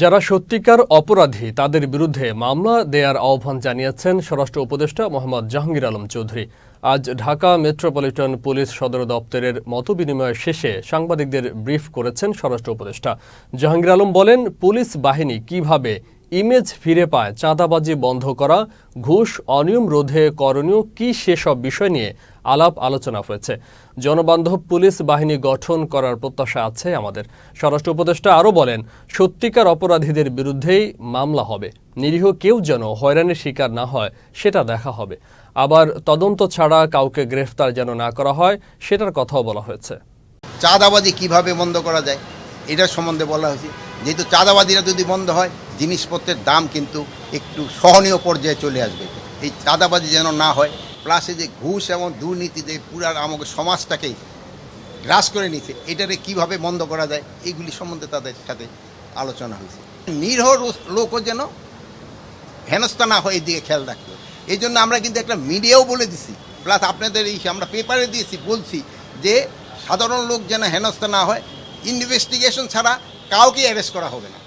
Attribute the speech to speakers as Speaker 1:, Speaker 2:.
Speaker 1: যারা সত্যিকার অপরাধী, তাদের বিরুদ্ধে মামলা দেয়ার আহ্বান জানিয়েছেন স্বরাষ্ট্র উপদেষ্টা মোহাম্মদ জাহাঙ্গীর আলম চৌধুরী। আজ ঢাকা মেট্রোপলিটন পুলিশ সদর দপ্তরের মতবিনিময় শেষে সাংবাদিকদের ব্রিফ করেছেন স্বরাষ্ট্র উপদেষ্টা। জাহাঙ্গীর আলম বলেন, পুলিশ বাহিনী কীভাবে ইমেজ ফিরে পায়, চাঁদাবাজি বন্ধ করা, ঘুষ, অনিয়ম রোধে করণীয় কী সেসব বিষয় নিয়ে আলাপ আলোচনা হয়েছে। জনবান্ধব পুলিশ বাহিনী গঠন করার প্রত্যাশা আছে আমাদের। স্বরাষ্ট্র উপদেষ্টা আরও বলেন, সত্যিকার অপরাধীদের বিরুদ্ধেই মামলা হবে। নিরীহ কেউ যেন হয়রানির শিকার না হয়, সেটা দেখা হবে। আবার তদন্ত ছাড়া কাউকে গ্রেফতার যেন না করা হয়, সেটার কথাও বলা হয়েছে।
Speaker 2: চাঁদাবাজি কীভাবে বন্ধ করা যায় এটার সম্বন্ধে বলা হয়েছে। যেহেতু চাঁদাবাজিরা যদি বন্ধ হয় জিনিসপত্রের দাম কিন্তু একটু সহনীয় পর্যায়ে চলে আসবে। এই চাঁদাবাজি যেন না হয় প্লাসে যে ঘুষ এবং দুর্নীতিতে পুরা আমাকে সমাজটাকেই গ্রাস করে নিছে এটারে কীভাবে বন্ধ করা যায়, এইগুলি সম্বন্ধে তাদের সাথে আলোচনা হয়েছে। নিরহ লোকও যেন হেনস্থা না হয়, এদিকে খেয়াল রাখতে। এই জন্য আমরা কিন্তু একটা মিডিয়াও বলে দিছি প্লাস আপনাদের এই আমরা পেপারে দিয়েছি, বলছি যে সাধারণ লোক যেন হেনস্থা না হয় ইনভেস্টিগেশন ছাড়া কাউকে অ্যারেস্ট করা হবে না।